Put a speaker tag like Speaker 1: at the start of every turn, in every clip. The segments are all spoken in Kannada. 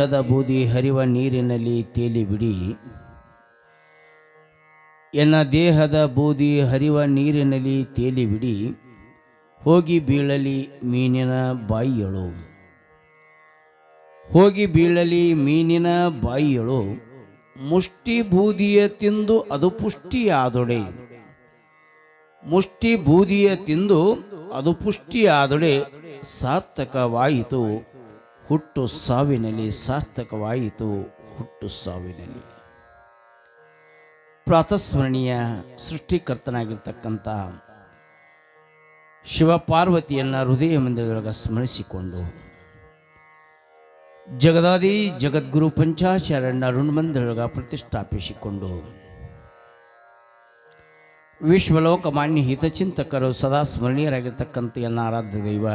Speaker 1: ದೇಹದ ಬೂದಿ ಹರಿವ ನೀರಿನಲ್ಲಿ ತೇಲಿ ಬಿಡಿ ಎನ್ನ ದೇಹದ ಬೂದಿ ಹರಿವ ನೀರಿನಲ್ಲಿ ತೇಲಿ ಬಿಡಿ ಹೋಗಿ ಬೀಳಲಿ ಮೀನಿನ ಬಾಯಿಯಳು. ಹೋಗಿ ಬೀಳಲಿ ಮೀನಿನ ಬಾಯಿಯಳು. ಮುಷ್ಟಿ ಬೂದಿಯ ತಿಂದು ಅದು ಪುಷ್ಟಿಯಾದೊಡೆ. ಮುಷ್ಟಿ ಬೂದಿಯ ತಿಂದು ಅದು ಪುಷ್ಟಿಯಾದೊಡೆ. ಸಾರ್ಥಕವಾಯಿತು. ಹುಟ್ಟು ಸಾವಿನಲ್ಲಿ ಸಾರ್ಥಕವಾಯಿತು, ಹುಟ್ಟು ಸಾವಿನಲ್ಲಿ. ಪ್ರಾತಸ್ಮರಣೀಯ ಸೃಷ್ಟಿಕರ್ತನಾಗಿರ್ತಕ್ಕಂಥ ಶಿವಪಾರ್ವತಿಯನ್ನು ಹೃದಯ ಮಂದಿರದೊಳಗೆ ಸ್ಮರಿಸಿಕೊಂಡು, ಜಗದಾದಿ ಜಗದ್ಗುರು ಪಂಚಾಚಾರ್ಯನ ಋಣಮಂದಿರೊಳಗೆ ಪ್ರತಿಷ್ಠಾಪಿಸಿಕೊಂಡು ವಿಶ್ವಲೋಕ ಮಾನ್ಯ ಹಿತಚಿಂತಕರು ಸದಾ ಸ್ಮರಣೀಯರಾಗಿರ್ತಕ್ಕಂಥ ಎನ್ನ ಆರಾಧ್ಯ ದೈವ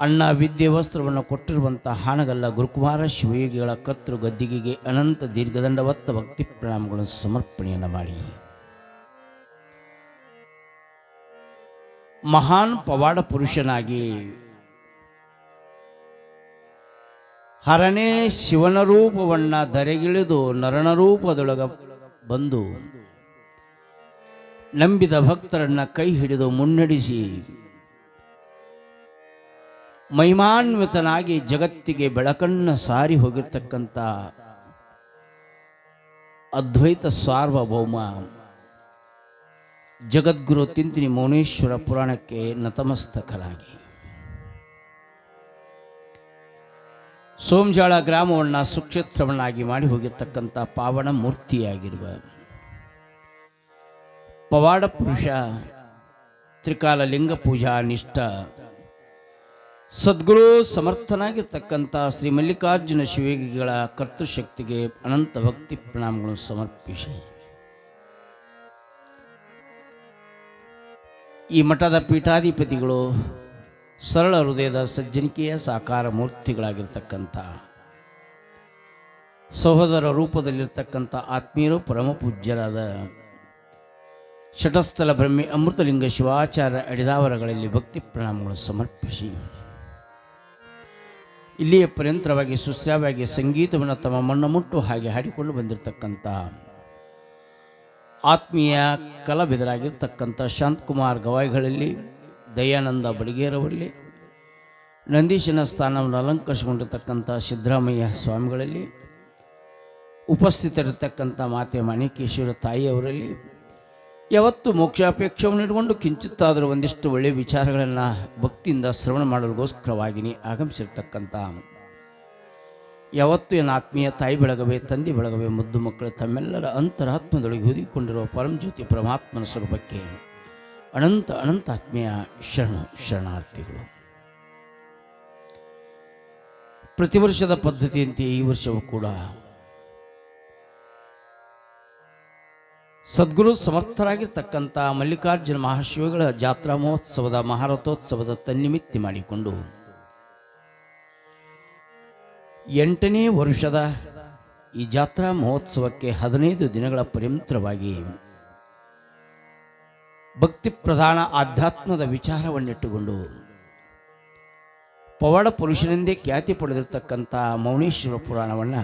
Speaker 1: ಅಣ್ಣ ವಿದ್ಯೆ ವಸ್ತ್ರವನ್ನು ಕೊಟ್ಟಿರುವಂಥ ಹಾನಗಲ್ಲ ಗುರುಕುಮಾರ ಶಿವಯೋಗಿಗಳ ಕರ್ತೃ ಗದ್ದಿಗೆಗೆ ಅನಂತ ದೀರ್ಘದಂಡವತ್ತ ಭಕ್ತಿ ಪ್ರಣಾಮಗಳನ್ನು ಸಮರ್ಪಣೆಯನ್ನು ಮಾಡಿ. ಮಹಾನ್ ಪವಾಡ ಪುರುಷನಾಗಿ ಹರನೇ ಶಿವನ ರೂಪವನ್ನು ಧರೆಗಿಳಿದು ನರನ ರೂಪದೊಳಗ ಬಂದು ನಂಬಿದ ಭಕ್ತರನ್ನ ಕೈ ಹಿಡಿದು ಮುನ್ನಡೆಸಿ ಮಹಿಮಾನ್ವಿತನಾಗಿ ಜಗತ್ತಿಗೆ ಬೆಳಕನ್ನ ಸಾರಿ ಹೋಗಿರ್ತಕ್ಕಂಥ ಅದ್ವೈತ ಸಾರ್ವಭೌಮ ಜಗದ್ಗುರು ತಿಂತಿನಿ ಮೌನೇಶ್ವರ ಪುರಾಣಕ್ಕೆ ನತಮಸ್ತಕಲಾಗಿ ಸೋಮಜಾಳ ಗ್ರಾಮವನ್ನು ಸುಕ್ಷೇತ್ರವನ್ನಾಗಿ ಮಾಡಿ ಹೋಗಿರ್ತಕ್ಕಂಥ ಪಾವನ ಮೂರ್ತಿಯಾಗಿರುವ ಪವಾಡ ಪುರುಷ ತ್ರಿಕಾಲ ಲಿಂಗ ಪೂಜಾ ನಿಷ್ಠ ಸದ್ಗುರು ಸಮರ್ಥನಾಗಿರ್ತಕ್ಕಂಥ ಶ್ರೀ ಮಲ್ಲಿಕಾರ್ಜುನ ಶಿವಗಿಗಳ ಕರ್ತೃಶಕ್ತಿಗೆ ಅನಂತ ಭಕ್ತಿ ಪ್ರಣಾಮಗಳನ್ನು ಸಮರ್ಪಿಸಿ. ಈ ಮಠದ ಪೀಠಾಧಿಪತಿಗಳು ಸರಳ ಹೃದಯದ ಸಜ್ಜನಿಕೆಯ ಸಾಕಾರ ಮೂರ್ತಿಗಳಾಗಿರ್ತಕ್ಕಂಥ ಸಹೋದರ ರೂಪದಲ್ಲಿರ್ತಕ್ಕಂಥ ಆತ್ಮೀಯರು ಪರಮ ಪೂಜ್ಯರಾದ ಶಟಸ್ಥಲ ಬ್ರಹ್ಮಿ ಅಮೃತಲಿಂಗ ಶಿವಾಚಾರ್ಯ ಅಡಿದಾವರಗಳಲ್ಲಿ ಭಕ್ತಿ ಪ್ರಣಾಮಗಳು ಸಮರ್ಪಿಸಿ. ಇಲ್ಲಿಯ ಪರ್ಯಂತರವಾಗಿ ಸುಶ್ರಾವಾಗಿ ಸಂಗೀತವನ್ನು ತಮ್ಮ ಮಣ್ಣು ಮುಟ್ಟು ಹಾಗೆ ಹಾಡಿಕೊಂಡು ಬಂದಿರತಕ್ಕಂಥ ಆತ್ಮೀಯ ಕಲಾವಿದರಾಗಿರ್ತಕ್ಕಂಥ ಶಾಂತಕುಮಾರ್ ಗವಾಯಿಗಳಲ್ಲಿ, ದಯಾನಂದ ಬಡಿಗೇರವರಲ್ಲಿ, ನಂದೀಶನ ಸ್ಥಾನವನ್ನು ಅಲಂಕರಿಸಿಕೊಂಡಿರ್ತಕ್ಕಂಥ ಸಿದ್ದರಾಮಯ್ಯ ಸ್ವಾಮಿಗಳಲ್ಲಿ, ಉಪಸ್ಥಿತರಿರ್ತಕ್ಕಂಥ ಮಾತೆ ಮಾಣಿಕೇಶ್ವರ ತಾಯಿಯವರಲ್ಲಿ ಯಾವತ್ತು ಮೋಕ್ಷಾಪೇಕ್ಷವನ್ನು ಇಟ್ಕೊಂಡು ಕಿಂಚಿತ್ತಾದರೂ ಒಂದಿಷ್ಟು ಒಳ್ಳೆಯ ವಿಚಾರಗಳನ್ನು ಭಕ್ತಿಯಿಂದ ಶ್ರವಣ ಮಾಡಲಿಗೋಸ್ಕರವಾಗಿ ಆಗಮಿಸಿರ್ತಕ್ಕಂಥ ಯಾವತ್ತು ಏನು ಆತ್ಮೀಯ ತಾಯಿ ಬೆಳಗವೆ, ತಂದೆ ಬೆಳಗವೆ, ಮುದ್ದು ಮಕ್ಕಳು ತಮ್ಮೆಲ್ಲರ ಅಂತರಾತ್ಮದೊಳಗೆ ಹುದಿಕೊಂಡಿರುವ ಪರಮಜ್ಯೋತಿ ಪರಮಾತ್ಮನ ಸ್ವರೂಪಕ್ಕೆ ಅನಂತ ಅನಂತ ಆತ್ಮೀಯ ಶರಣ ಶರಣಾರ್ಥಿಗಳು. ಪ್ರತಿ ವರ್ಷದ ಪದ್ಧತಿಯಂತೆ ಈ ವರ್ಷವೂ ಕೂಡ ಸದ್ಗುರು ಸಮರ್ಥರಾಗಿರ್ತಕ್ಕಂಥ ಮಲ್ಲಿಕಾರ್ಜುನ ಮಹಾಶಿವಗಳ ಜಾತ್ರಾ ಮಹೋತ್ಸವದ ಮಹಾರಥೋತ್ಸವದ ತನ್ನಿಮಿತ್ತಿ ಮಾಡಿಕೊಂಡು ಎಂಟನೇ ವರ್ಷದ ಈ ಜಾತ್ರಾ ಮಹೋತ್ಸವಕ್ಕೆ ಹದಿನೈದು ದಿನಗಳ ಪರ್ಯಂತರವಾಗಿ ಭಕ್ತಿ ಪ್ರಧಾನ ಆಧ್ಯಾತ್ಮದ ವಿಚಾರವನ್ನಿಟ್ಟುಕೊಂಡು ಪವಾಡ ಪುರುಷನೆಂದೇ ಖ್ಯಾತಿ ಪಡೆದಿರತಕ್ಕಂಥ ಮೌನೇಶ್ವರ ಪುರಾಣವನ್ನು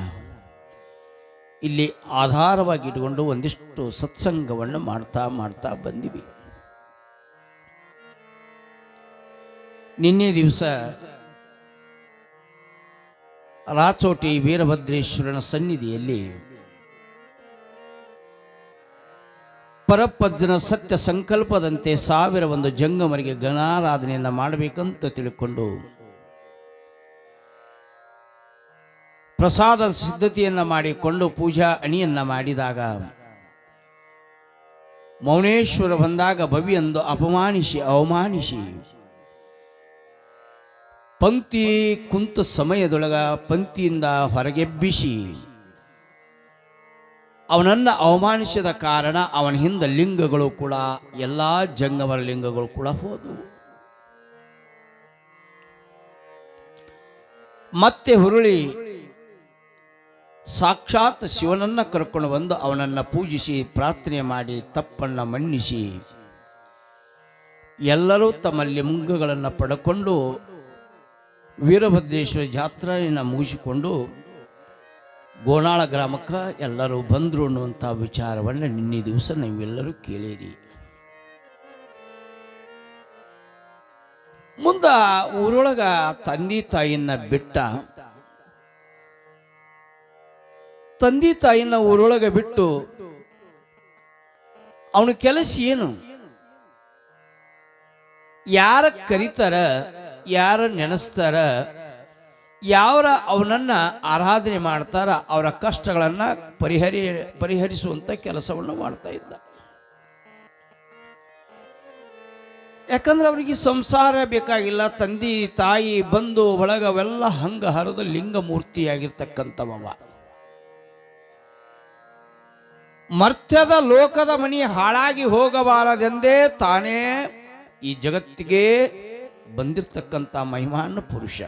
Speaker 1: ಇಲ್ಲಿ ಆಧಾರವಾಗಿ ಇಟ್ಕೊಂಡು ಒಂದಿಷ್ಟು ಸತ್ಸಂಗವನ್ನು ಮಾಡ್ತಾ ಮಾಡ್ತಾ ಬಂದಿವಿ. ನಿನ್ನೆ ದಿವಸ ರಾಚೋಟಿ ವೀರಭದ್ರೇಶ್ವರನ ಸನ್ನಿಧಿಯಲ್ಲಿ ಪರಪ್ಪಜ್ಜನ ಸತ್ಯ ಸಂಕಲ್ಪದಂತೆ ಸಾವಿರ ಒಂದು ಜಂಗಮರಿಗೆ ಗಣಾರಾಧನೆಯನ್ನು ಮಾಡಬೇಕಂತ ತಿಳ್ಕೊಂಡು ಪ್ರಸಾದ ಸಿದ್ಧತೆಯನ್ನು ಮಾಡಿಕೊಂಡು ಪೂಜಾ ಅಣಿಯನ್ನ ಮಾಡಿದಾಗ ಮೌನೇಶ್ವರ ಬಂದಾಗ ಭವಿಯಂದು ಅಪಮಾನಿಸಿ, ಅವಮಾನಿಸಿ. ಪಂಕ್ತಿ ಕುಂತ ಸಮಯದೊಳಗ ಪಂಕ್ತಿಯಿಂದ ಹೊರಗೆಬ್ಬಿಸಿ. ಅವನನ್ನು ಅವಮಾನಿಸಿದ ಕಾರಣ ಅವನ ಹಿಂದೆ ಲಿಂಗಗಳು ಕೂಡ, ಎಲ್ಲ ಜಂಗಮರ ಲಿಂಗಗಳು ಕೂಡ ಹೋದವು. ಮತ್ತೆ ಹುರುಳಿ ಸಾಕ್ಷಾತ್ ಶಿವನನ್ನ ಕರ್ಕೊಂಡು ಬಂದು ಅವನನ್ನು ಪೂಜಿಸಿ, ಪ್ರಾರ್ಥನೆ ಮಾಡಿ, ತಪ್ಪನ್ನು ಮನ್ನಿಸಿ. ಎಲ್ಲರೂ ತಮ್ಮ ಲಿಂಗಗಳನ್ನು ಪಡ್ಕೊಂಡು ವೀರಭದ್ರೇಶ್ವರ ಜಾತ್ರೆಯನ್ನು ಮುಗಿಸಿಕೊಂಡು ಗೋನಾಳ ಗ್ರಾಮಕ್ಕೆ ಎಲ್ಲರೂ ಬಂದರು ಅನ್ನುವಂಥ ವಿಚಾರವನ್ನು ನಿನ್ನೆ ದಿವಸ ನೀವೆಲ್ಲರೂ ಕೇಳಿರಿ. ಮುಂದ ಊರೊಳಗ ತಂದೆ ತಾಯಿಯನ್ನ ಬಿಟ್ಟ ತಂದೆ ತಾಯಿನ ಊರೊಳಗೆ ಬಿಟ್ಟು ಅವನ ಕೆಲಸ ಏನು? ಯಾರ ಕರೀತಾರ, ಯಾರ ನೆನೆಸ್ತಾರ ಯಾರ ಅವನನ್ನ ಆರಾಧನೆ ಮಾಡ್ತಾರ, ಅವರ ಕಷ್ಟಗಳನ್ನ ಪರಿಹರಿ, ಪರಿಹರಿಸುವಂತ ಕೆಲಸವನ್ನು ಮಾಡ್ತಾ ಇದ್ದ. ಯಾಕಂದ್ರೆ ಅವರಿಗೆ ಸಂಸಾರ ಬೇಕಾಗಿಲ್ಲ, ತಂದೆ ತಾಯಿ ಬಂಧು ಬಳಗ ಅವೆಲ್ಲ ಹಂಗ ಹರಿದು ಲಿಂಗ ಮೂರ್ತಿಯಾಗಿರ್ತಕ್ಕಂಥವ ಮರ್ತ್ಯದ ಲೋಕದ ಮನಿ ಹಾಳಾಗಿ ಹೋಗಬಾರದೆಂದೇ ತಾನೇ ಈ ಜಗತ್ತಿಗೆ ಬಂದಿರತಕ್ಕಂಥ ಮಹಿಮಾನ ಪುರುಷ.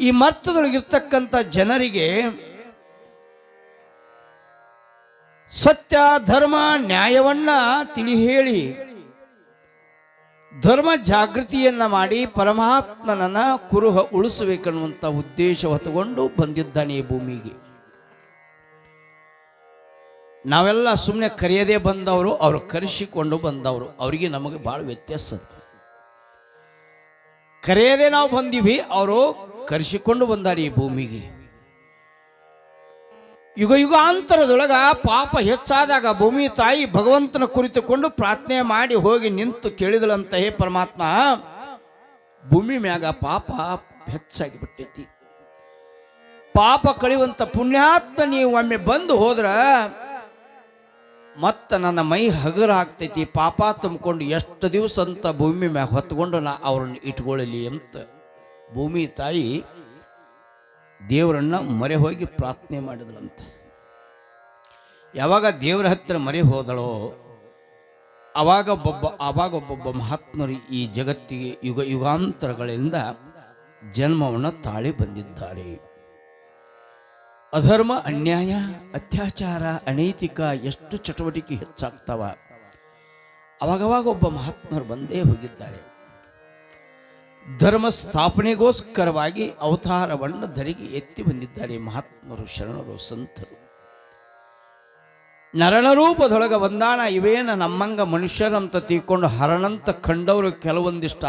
Speaker 1: ಈ ಮರ್ತದೊಳಗಿರ್ತಕ್ಕಂಥ ಜನರಿಗೆ ಸತ್ಯ, ಧರ್ಮ, ನ್ಯಾಯವನ್ನ ತಿಳಿ ಹೇಳಿ ಧರ್ಮ ಜಾಗೃತಿಯನ್ನ ಮಾಡಿ ಪರಮಾತ್ಮನನ್ನ ಕುರುಹ ಉಳಿಸಬೇಕನ್ನುವಂಥ ಉದ್ದೇಶ ಹೊತ್ತುಕೊಂಡು ಬಂದಿದ್ದಾನೆ ಭೂಮಿಗೆ. ನಾವೆಲ್ಲ ಸುಮ್ಮನೆ ಕರೆಯದೇ ಬಂದವರು, ಅವರು ಕರೆಸಿಕೊಂಡು ಬಂದವರು. ಅವರಿಗೆ ನಮಗೆ ಭಾಳ ವ್ಯತ್ಯಾಸ ಕರೆಯದೇ ನಾವು ಬಂದೀವಿ, ಅವರು ಕರೆಸಿಕೊಂಡು ಬಂದಾರೆ ಈ ಭೂಮಿಗೆ. ಯುಗ ಯುಗಾಂತರದೊಳಗ ಪಾಪ ಹೆಚ್ಚಾದಾಗ ಭೂಮಿ ತಾಯಿ ಭಗವಂತನ ಕುರಿತುಕೊಂಡು ಪ್ರಾರ್ಥನೆ ಮಾಡಿ ಹೋಗಿ ನಿಂತು ಕೇಳಿದಳಂತ ಹೇ ಪರಮಾತ್ಮ, ಭೂಮಿ ಮ್ಯಾಗ ಪಾಪ ಹೆಚ್ಚಾಗಿ ಬಿಟ್ಟೈತಿ ಪಾಪ ಕಳೆಯುವಂತ ಪುಣ್ಯಾತ್ಮ ನೀವು ಒಮ್ಮೆ ಬಂದು ಹೋದ್ರ ಮತ್ತ ನನ್ನ ಮೈ ಹಗರ ಆಗ್ತೈತಿ, ಪಾಪ ತುಂಬಿಕೊಂಡು ಎಷ್ಟು ದಿವಸ ಅಂತ ಭೂಮಿ ಮ್ಯಾಗ ಹೊತ್ಕೊಂಡು ನಾ ಅವ್ರನ್ನ ಇಟ್ಕೊಳ್ಳಲಿ ಅಂತ. ಭೂಮಿ ತಾಯಿ ದೇವರನ್ನ ಮೊರೆ ಹೋಗಿ ಪ್ರಾರ್ಥನೆ ಮಾಡಿದಳಂತೆ ಯಾವಾಗ ದೇವರ ಹತ್ತಿರ ಮರೆ ಹೋದಳೋ, ಅವಾಗ ಒಬ್ಬ ಅವಾಗ ಒಬ್ಬೊಬ್ಬ ಮಹಾತ್ಮರು ಈ ಜಗತ್ತಿಗೆ ಯುಗ, ಯುಗಾಂತರಗಳಿಂದ ಜನ್ಮವನ್ನು ತಾಳಿ ಬಂದಿದ್ದಾರೆ. ಅಧರ್ಮ, ಅನ್ಯಾಯ, ಅತ್ಯಾಚಾರ, ಅನೈತಿಕ, ಎಷ್ಟು ಚಟುವಟಿಕೆ ಹೆಚ್ಚಾಗ್ತಾವ? ಅವಾಗವಾಗ ಒಬ್ಬ ಮಹಾತ್ಮರು ಬಂದೇ ಹೋಗಿದ್ದಾರೆ. ಧರ್ಮ ಸ್ಥಾಪನೆಗೋಸ್ಕರವಾಗಿ ಅವತಾರವನ್ನು ಧರಿಗೆ ಎತ್ತಿ ಬಂದಿದ್ದಾರೆ ಮಹಾತ್ಮರು, ಶರಣರು, ಸಂತರು. ನರನ ರೂಪದೊಳಗ ಬಂದಾಣ ಇವೇನ ನಮ್ಮಂಗ ಮನುಷ್ಯರಂತ ತೀಕೊಂಡು ಹರಣಂತ ಕಂಡವರು ಕೆಲವೊಂದಿಷ್ಟ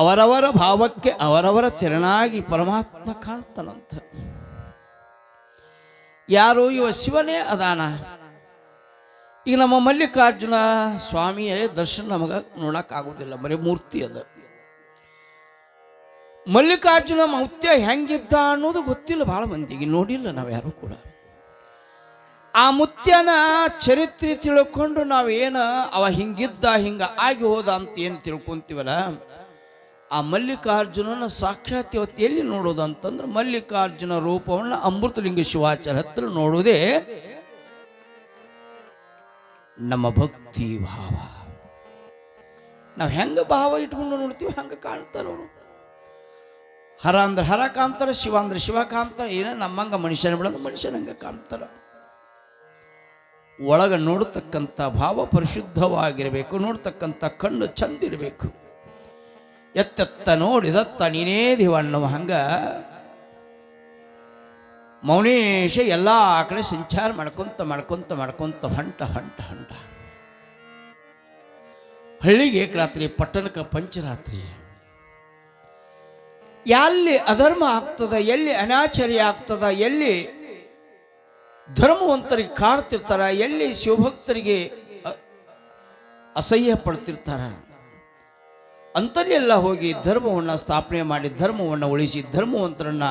Speaker 1: ಅವರವರ ಭಾವಕ್ಕೆ ಅವರವರ ತೆರನಾಗಿ ಪರಮಾತ್ಮ ಕಾಣ್ತಾನಂತ. ಯಾರು ಇವ ಶಿವನೇ ಅದಾನ? ಈಗ ನಮ್ಮ ಮಲ್ಲಿಕಾರ್ಜುನ ಸ್ವಾಮಿಯ ದರ್ಶನ ನಮಗ ನೋಡೋಕ್ಕಾಗೋದಿಲ್ಲ, ಬರೀ ಮೂರ್ತಿ ಅದ. ಮಲ್ಲಿಕಾರ್ಜುನ ಮೌತ್ಯ ಹೆಂಗಿದ್ದ ಅನ್ನೋದು ಗೊತ್ತಿಲ್ಲ ಬಹಳ ಮಂದಿಗೆ, ನೋಡಿಲ್ಲ ನಾವ್ಯಾರು ಕೂಡ. ಆ ಮುತ್ಯನ ಚರಿತ್ರೆ ತಿಳ್ಕೊಂಡು ನಾವೇನ ಅವ ಹಿಂಗಿದ್ದ ಹಿಂಗ ಆಗಿ ಹೋದ ಅಂತ ಏನು ತಿಳ್ಕೊಂತೀವಲ್ಲ? ಆ ಮಲ್ಲಿಕಾರ್ಜುನನ ಸಾಕ್ಷಾತ್ ಇವತ್ತು ಎಲ್ಲಿ ನೋಡೋದು ಅಂತಂದ್ರೆ ಮಲ್ಲಿಕಾರ್ಜುನ ರೂಪವನ್ನು ಅಮೃತಲಿಂಗ ಶಿವಾಚಾರ್ಯ ಹತ್ರ ನೋಡೋದೇ ನಮ್ಮ ಭಕ್ತಿ ಭಾವ. ನಾವು ಹೆಂಗ ಭಾವ ಇಟ್ಕೊಂಡು ನೋಡ್ತೀವಿ ಹಂಗ ಕಾಣ್ತಾರ ಅವರು. ಹರ ಅಂದ್ರೆ ಹರ ಕಾಣ್ತಾರ, ಶಿವ ಅಂದ್ರೆ ಶಿವ ಕಾಣ್ತಾರ, ಏನ ನಮ್ಮಂಗ ಮನುಷ್ಯನ ಬಿಡೋದು ಮನುಷ್ಯನಂಗ ಕಾಣ್ತಾರ. ಒಳಗೆ ನೋಡ್ತಕ್ಕಂಥ ಭಾವ ಪರಿಶುದ್ಧವಾಗಿರಬೇಕು, ನೋಡ್ತಕ್ಕಂಥ ಕಣ್ಣು ಚಂದಿರಬೇಕು ಎತ್ತೆತ್ತ ನೋಡಿದತ್ತ ನೀನೇ ದಿವಣ್ಣವ ಹಂಗ ಮೌನೇಶ ಎಲ್ಲ ಕಡೆ ಸಂಚಾರ ಮಾಡ್ಕೊಂತ ಮಾಡ್ಕೊಂತ ಮಾಡ್ಕೊಂತ ಹೊಂಟ ಹೊಂಟ ಹೊಂಟ. ಹಳ್ಳಿಗೆ ಏಕರಾತ್ರಿ ಪಟ್ಟಣಕ್ಕೆ ಪಂಚರಾತ್ರಿ. ಎಲ್ಲಿ ಅಧರ್ಮ ಆಗ್ತದ, ಎಲ್ಲಿ ಅನಾಚಾರ್ಯ ಆಗ್ತದ, ಎಲ್ಲಿ ಧರ್ಮವಂತರಿಗೆ ಕಾಡ್ತಿರ್ತಾರ ಎಲ್ಲಿ ಶಿವಭಕ್ತರಿಗೆ ಅಸಹ್ಯ ಪಡ್ತಿರ್ತಾರ. ಅಂತಲ್ಲೆಲ್ಲ ಹೋಗಿ ಧರ್ಮವನ್ನು ಸ್ಥಾಪನೆ ಮಾಡಿ ಧರ್ಮವನ್ನು ಉಳಿಸಿ ಧರ್ಮವಂತರನ್ನ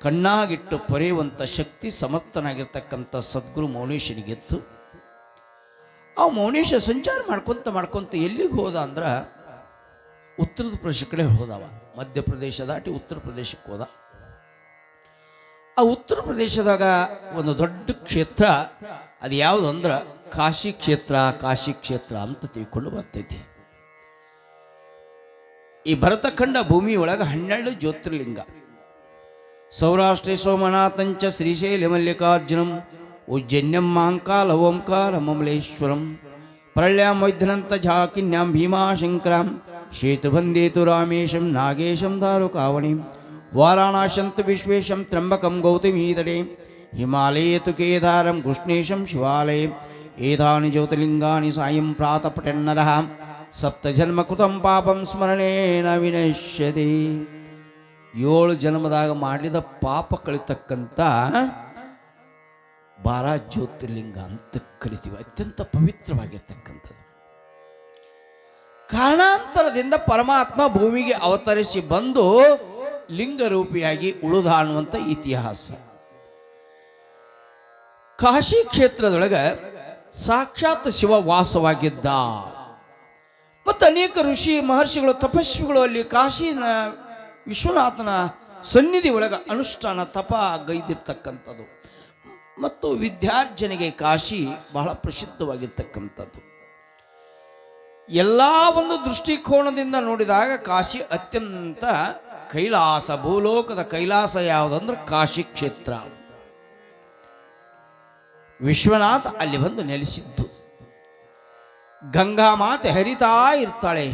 Speaker 1: ಕಣ್ಣಾಗಿಟ್ಟು ಪೊರೆಯುವಂಥ ಶಕ್ತಿ ಸಮರ್ಥನಾಗಿರ್ತಕ್ಕಂಥ ಸದ್ಗುರು ಮೌನೇಶನಿಗೆತ್ತು ಆ ಮೌನೇಶ ಸಂಚಾರ ಮಾಡ್ಕೊತ ಮಾಡ್ಕೊತ ಎಲ್ಲಿಗೆ ಹೋದ ಅಂದ್ರೆ ಉತ್ತರ ಪ್ರದೇಶ ಕಡೆ ಹೋದವ. ಮಧ್ಯಪ್ರದೇಶ ದಾಟಿ ಉತ್ತರ ಪ್ರದೇಶಕ್ಕೆ ಹೋದ. ಆ ಉತ್ತರ ಪ್ರದೇಶದಾಗ ಒಂದು ದೊಡ್ಡ ಕ್ಷೇತ್ರ ಅದು ಯಾವುದು ಅಂದ್ರೆ ಕಾಶಿ ಕ್ಷೇತ್ರ ಕಾಶಿ ಕ್ಷೇತ್ರ ಅಂತ ತಿಳ್ಕೊಂಡು ಬರ್ತೈತಿ. ಈ ಭರತಖಂಡ ಭೂಮಿ ಒಳಗೆ ಹನ್ನೆರಡು ಜ್ಯೋತಿರ್ಲಿಂಗ ಸೌರಾಷ್ಟ್ರೇ ಸೋಮನಾಥಂಚ ಶ್ರೀಶೈಲ ಮಲ್ಲಿಕಾರ್ಜುನಂ ಉಜ್ಜನ್ಯಂ ಮಾಂಕಾಲ ಓಂಕಾರ ಮಮಲೇಶ್ವರಂ ಪ್ರಳ್ಯಾಂ ವೈದ್ಯನಂತ ಝಾಕಿನ್ಯಾಂ ಭೀಮಾಶಂಕರಾಂ ಶೇತುಬಂದೇತು ರಾಮೇಶಂ ನಾಗೇಶಂ ದಾರುಕಾವಣಿಂ ವಾರಾಣಾಶಂತು ವಿಶ್ವೇಶಂ ತ್ರಂಬಕಂ ಗೌತಮೀದಡೆ ಹಿಮಾಲಯೇತು ಕೇದಾರಂ ಕೃಷ್ಣೇಶಂ ಶಿವಾಲಯೇ ಏತಾನಿ ಜ್ಯೋತಿರ್ಲಿಂಗಾನಿ ಸಾಯಂ ಪ್ರಾತಪಟನ್ನರಃ ಸಪ್ತಜನ್ಮಕೃತಂ ಪಾಪಂ ಸ್ಮರಣೇನ ವಿನಶ್ಯತಿ. ಏಳು ಜನ್ಮದಾಗ ಮಾಡಿದ ಪಾಪ ಕಳಿತಕ್ಕಂಥ ಬಾರ ಜ್ಯೋತಿರ್ಲಿಂಗ ಅಂತ ಕರಿತೀವಿ. ಅತ್ಯಂತ ಪವಿತ್ರವಾಗಿರ್ತಕ್ಕಂಥದ್ದು. ಕಾರಣಾಂತರದಿಂದ ಪರಮಾತ್ಮ ಭೂಮಿಗೆ ಅವತರಿಸಿ ಬಂದು ಲಿಂಗರೂಪಿಯಾಗಿ ಉಳಿದ ಅನ್ನುವಂಥ ಇತಿಹಾಸ. ಕಾಶಿ ಕ್ಷೇತ್ರದೊಳಗೆ ಸಾಕ್ಷಾತ್ ಶಿವ ವಾಸವಾಗಿದ್ದ ಮತ್ತು ಅನೇಕ ಋಷಿ ಮಹರ್ಷಿಗಳು, ತಪಸ್ವಿಗಳು ಅಲ್ಲಿ ಕಾಶಿನ ವಿಶ್ವನಾಥನ ಸನ್ನಿಧಿ ಒಳಗೆ ಅನುಷ್ಠಾನ ತಪ ಗೈದಿರ್ತಕ್ಕಂಥದ್ದು. ಮತ್ತು ವಿದ್ಯಾರ್ಜನೆಗೆ ಕಾಶಿ ಬಹಳ ಪ್ರಸಿದ್ಧವಾಗಿರ್ತಕ್ಕಂಥದ್ದು. ಎಲ್ಲ ಒಂದು ದೃಷ್ಟಿಕೋನದಿಂದ ನೋಡಿದಾಗ ಕಾಶಿ ಅತ್ಯಂತ ಕೈಲಾಸ, ಭೂಲೋಕದ ಕೈಲಾಸ ಯಾವುದಂದ್ರೆ ಕಾಶಿ ಕ್ಷೇತ್ರ. ವಿಶ್ವನಾಥ ಅಲ್ಲಿ ಬಂದು ನೆಲೆಸಿದ್ದು. ಗಂಗಾ ಮಾತೆ ಹರಿತಾ ಇರ್ತಾಳೆ.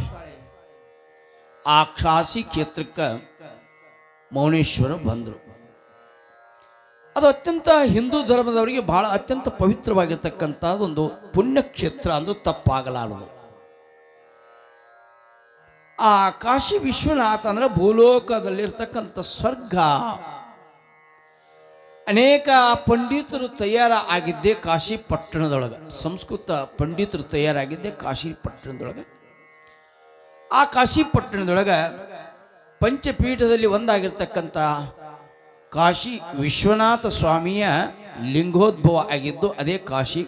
Speaker 1: ಆ ಕಾಶಿ ಕ್ಷೇತ್ರಕ್ಕೆ ಮೌನೇಶ್ವರ ಬಂದರು. ಅದು ಅತ್ಯಂತ ಹಿಂದೂ ಧರ್ಮದವರಿಗೆ ಬಹಳ ಅತ್ಯಂತ ಪವಿತ್ರವಾಗಿರ್ತಕ್ಕಂಥ ಒಂದು ಪುಣ್ಯಕ್ಷೇತ್ರ ಅಂದು ತಪ್ಪಾಗಲಾರದು. ಆ ಕಾಶಿ ವಿಶ್ವನಾಥ ಅಂದ್ರೆ ಭೂಲೋಕದಲ್ಲಿರ್ತಕ್ಕಂಥ ಸ್ವರ್ಗ. ಅನೇಕ ಪಂಡಿತರು ತಯಾರ ಆಗಿದ್ದೇ ಕಾಶಿ ಪಟ್ಟಣದೊಳಗೆ. ಸಂಸ್ಕೃತ ಪಂಡಿತರು ತಯಾರಾಗಿದ್ದೆ ಕಾಶಿ ಪಟ್ಟಣದೊಳಗೆ. ಆ ಕಾಶಿ ಪಟ್ಟಣದೊಳಗೆ ಪಂಚಪೀಠದಲ್ಲಿ ಒಂದಾಗಿರ್ತಕ್ಕಂಥ ಕಾಶಿ ವಿಶ್ವನಾಥ ಸ್ವಾಮಿಯ ಲಿಂಗೋದ್ಭವ ಆಗಿದ್ದು ಅದೇ ಕಾಶಿ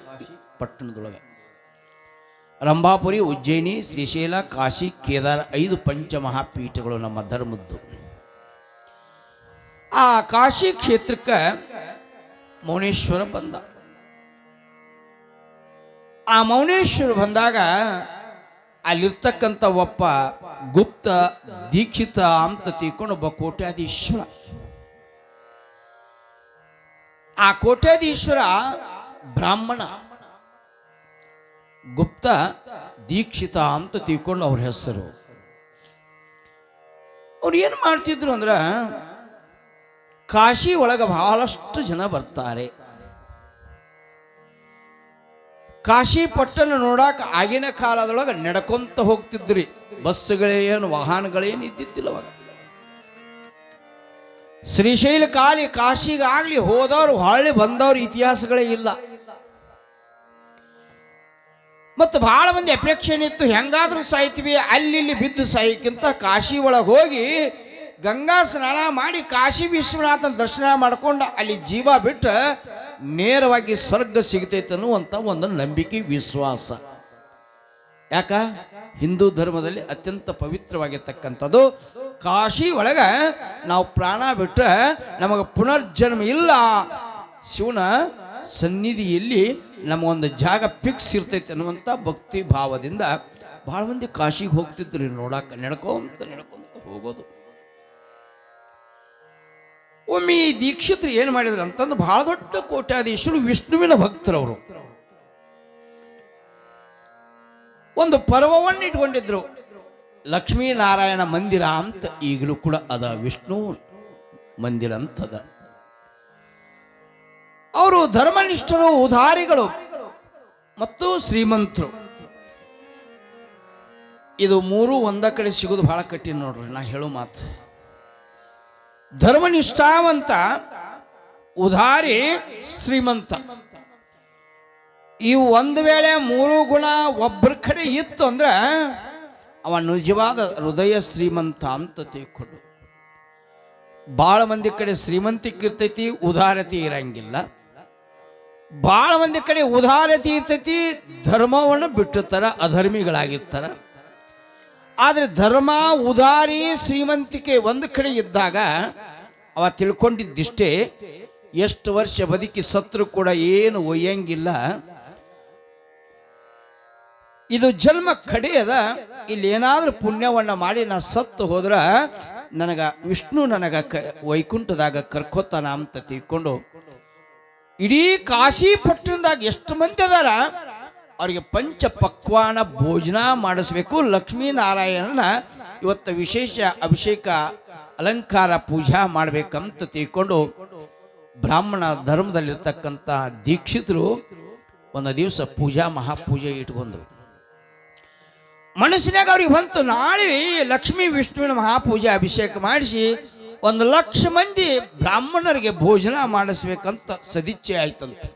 Speaker 1: ಪಟ್ಟಣದೊಳಗೆ. ರಂಭಾಪುರಿ, ಉಜ್ಜಯಿನಿ, ಶ್ರೀಶೈಲ, ಕಾಶಿ, ಕೇದಾರ ಐದು ಪಂಚಮಹಾಪೀಠಗಳು ನಮ್ಮ ಧರ್ಮದ್ದು. ಆ ಕಾಶಿ ಕ್ಷೇತ್ರಕ್ಕೆ ಮೌನೇಶ್ವರ ಬಂದ. ಆ ಮೌನೇಶ್ವರ ಬಂದಾಗ ಅಲ್ಲಿರ್ತಕ್ಕಂಥ ಒಬ್ಬ ಗುಪ್ತ, ದೀಕ್ಷಿತ ಅಂತ ತಿಳ್ಕೊಂಡು ಒಬ್ಬ ಕೋಟ್ಯಾಧೀಶ್ವರ. ಆ ಕೋಟ್ಯಾಧೀಶ್ವರ ಬ್ರಾಹ್ಮಣ. ಗುಪ್ತ, ದೀಕ್ಷಿತ ಅಂತ ತಿಳ್ಕೊಂಡು ಅವ್ರ ಹೆಸರು. ಅವ್ರು ಏನು ಮಾಡ್ತಿದ್ರು ಅಂದ್ರೆ ಕಾಶಿ ಒಳಗೆ ಬಹಳಷ್ಟು ಜನ ಬರ್ತಾರೆ. ಕಾಶಿ ಪಟ್ಟಣ ನೋಡಾಕ ಆಗಿನ ಕಾಲದೊಳಗೆ ನಡ್ಕೊಂತ ಹೋಗ್ತಿದ್ರಿ. ಬಸ್ಸುಗಳೇನು ವಾಹನಗಳೇನು ಇದ್ದಿದ್ದಿಲ್ಲ ಅವಾಗ. ಶ್ರೀಶೈಲ ಕಾಲಿ ಕಾಶಿಗಾಗ್ಲಿ ಹೋದವ್ರು, ಹೊಳ್ಳಿ ಬಂದವ್ರ ಇತಿಹಾಸಗಳೇ ಇಲ್ಲ. ಮತ್ತು ಬಹಳ ಮಂದಿ ಅಪೇಕ್ಷೆ ಇತ್ತು ಹೆಂಗಾದ್ರೂ ಸಾಯ್ತೀವಿ, ಅಲ್ಲಿ ಇಲ್ಲಿ ಬಿದ್ದು ಸಾಯಕ್ಕಿಂತ ಕಾಶಿ ಒಳಗೆ ಹೋಗಿ ಗಂಗಾ ಸ್ನಾನ ಮಾಡಿ ಕಾಶಿ ವಿಶ್ವನಾಥನ ದರ್ಶನ ಮಾಡ್ಕೊಂಡು ಅಲ್ಲಿ ಜೀವ ಬಿಟ್ಟು ನೇರವಾಗಿ ಸ್ವರ್ಗ ಸಿಗ್ತೈತೆ ಅನ್ನುವಂಥ ಒಂದು ನಂಬಿಕೆ, ವಿಶ್ವಾಸ. ಯಾಕ? ಹಿಂದೂ ಧರ್ಮದಲ್ಲಿ ಅತ್ಯಂತ ಪವಿತ್ರವಾಗಿರ್ತಕ್ಕಂಥದ್ದು ಕಾಶಿ ಒಳಗೆ ನಾವು ಪ್ರಾಣ ಬಿಟ್ಟರೆ ನಮಗೆ ಪುನರ್ಜನ್ಮ ಇಲ್ಲ. ಶಿವನ ಸನ್ನಿಧಿಯಲ್ಲಿ ನಮಗೊಂದು ಜಾಗ ಫಿಕ್ಸ್ ಇರ್ತೈತೆ ಅನ್ನುವಂಥ ಭಕ್ತಿ ಭಾವದಿಂದ ಭಾಳ ಮಂದಿ ಕಾಶಿಗೆ ಹೋಗ್ತಿದ್ರು ನೋಡಕ್ಕೆ ನಡ್ಕೊಂತ ನಡ್ಕೊಂತ ಹೋಗೋದು. ಒಮ್ಮೆ ಈ ದೀಕ್ಷಿತರು ಏನು ಮಾಡಿದ್ರು ಅಂತಂದು ಬಹಳ ದೊಡ್ಡ ಕೋಟ್ಯಾಧೀಶರು ವಿಷ್ಣುವಿನ ಭಕ್ತರವರು. ಒಂದು ಪರ್ವವನ್ನು ಇಟ್ಕೊಂಡಿದ್ರು. ಲಕ್ಷ್ಮೀನಾರಾಯಣ ಮಂದಿರ ಅಂತ ಈಗಲೂ ಕೂಡ ಅದ, ವಿಷ್ಣು ಮಂದಿರ ಅಂತದ ಅವರು ಧರ್ಮನಿಷ್ಠರು, ಉದಾರಿಗಳು, ಮತ್ತು ಶ್ರೀಮಂತರು. ಇದು ಮೂರು ಒಂದ ಕಡೆ ಸಿಗೋದು ಬಹಳ ಕಠಿಣ ನೋಡ್ರಿ, ನಾ ಹೇಳೋ ಮಾತು. ಧರ್ಮನಿಷ್ಠಾವಂತ ಉದಾರಿ ಶ್ರೀಮಂತ. ಇವು ಒಂದು ವೇಳೆ ಮೂರು ಗುಣ ಒಬ್ಬರ ಕಡೆ ಇತ್ತು ಅಂದ್ರೆ ಅವ ನಿಜವಾದ ಹೃದಯ ಶ್ರೀಮಂತ ಅಂತ ತಿಳ್ಕೊಂಡು. ಭಾಳ ಮಂದಿ ಕಡೆ ಶ್ರೀಮಂತಿಕೆ ಇರ್ತೈತಿ, ಉದಾರತೆ ಇರಂಗಿಲ್ಲ. ಭಾಳ ಮಂದಿ ಕಡೆ ಉದಾರತಿ ಇರ್ತೈತಿ, ಧರ್ಮವನ್ನು ಬಿಟ್ಟಿರ್ತಾರ ಅಧರ್ಮಿಗಳಾಗಿರ್ತಾರ. ಆದರೆ ಧರ್ಮ, ಉದಾರಿ, ಶ್ರೀಮಂತಿಕೆ ಒಂದು ಕಡೆ ಇದ್ದಾಗ ಅವ ತಿಳ್ಕೊಂಡಿದ್ದಿಷ್ಟೇ, ಎಷ್ಟು ವರ್ಷ ಬದುಕಿ ಸತ್ರು ಕೂಡ ಏನು ಒಯ್ಯಂಗಿಲ್ಲ. ಇದು ಜನ್ಮ ಕಡೆಯದ ಇಲ್ಲಿ ಏನಾದರೂ ಪುಣ್ಯವನ್ನ ಮಾಡಿ ನಾ ಸತ್ತು ಹೋದ್ರ ನನಗ ವಿಷ್ಣು ನನಗ ಕ ವೈಕುಂಠದಾಗ ಕರ್ಕೋತಾನ ಅಂತ ತಿಳ್ಕೊಂಡು, ಇಡೀ ಕಾಶಿ ಪಟ್ಟಣದಾಗ ಎಷ್ಟು ಮಂದಿ ಅದಾರ? ಅವರಿಗೆ ಪಂಚ ಪಕ್ವಾನ ಭೋಜನ ಮಾಡಿಸ್ಬೇಕು. ಲಕ್ಷ್ಮೀನಾರಾಯಣನ ಇವತ್ತು ವಿಶೇಷ ಅಭಿಷೇಕ, ಅಲಂಕಾರ, ಪೂಜಾ ಮಾಡಬೇಕಂತ ತಿಳ್ಕೊಂಡು ಬ್ರಾಹ್ಮಣ ಧರ್ಮದಲ್ಲಿರ್ತಕ್ಕಂಥ ದೀಕ್ಷಿತರು ಒಂದು ದಿವಸ ಪೂಜಾ, ಮಹಾಪೂಜೆ ಇಟ್ಕೊಂಡ್ರು. ಮನಸ್ಸಿನಾಗ ಅವ್ರಿಗೆ ಬಂತು, ನಾಳೆ ಲಕ್ಷ್ಮೀ, ವಿಷ್ಣುವಿನ ಮಹಾಪೂಜೆ ಅಭಿಷೇಕ ಮಾಡಿಸಿ ಒಂದು ಲಕ್ಷ ಮಂದಿ ಬ್ರಾಹ್ಮಣರಿಗೆ ಭೋಜನ ಮಾಡಿಸ್ಬೇಕಂತ ಸದಿಚ್ಛೆ ಆಯ್ತಂತೆ.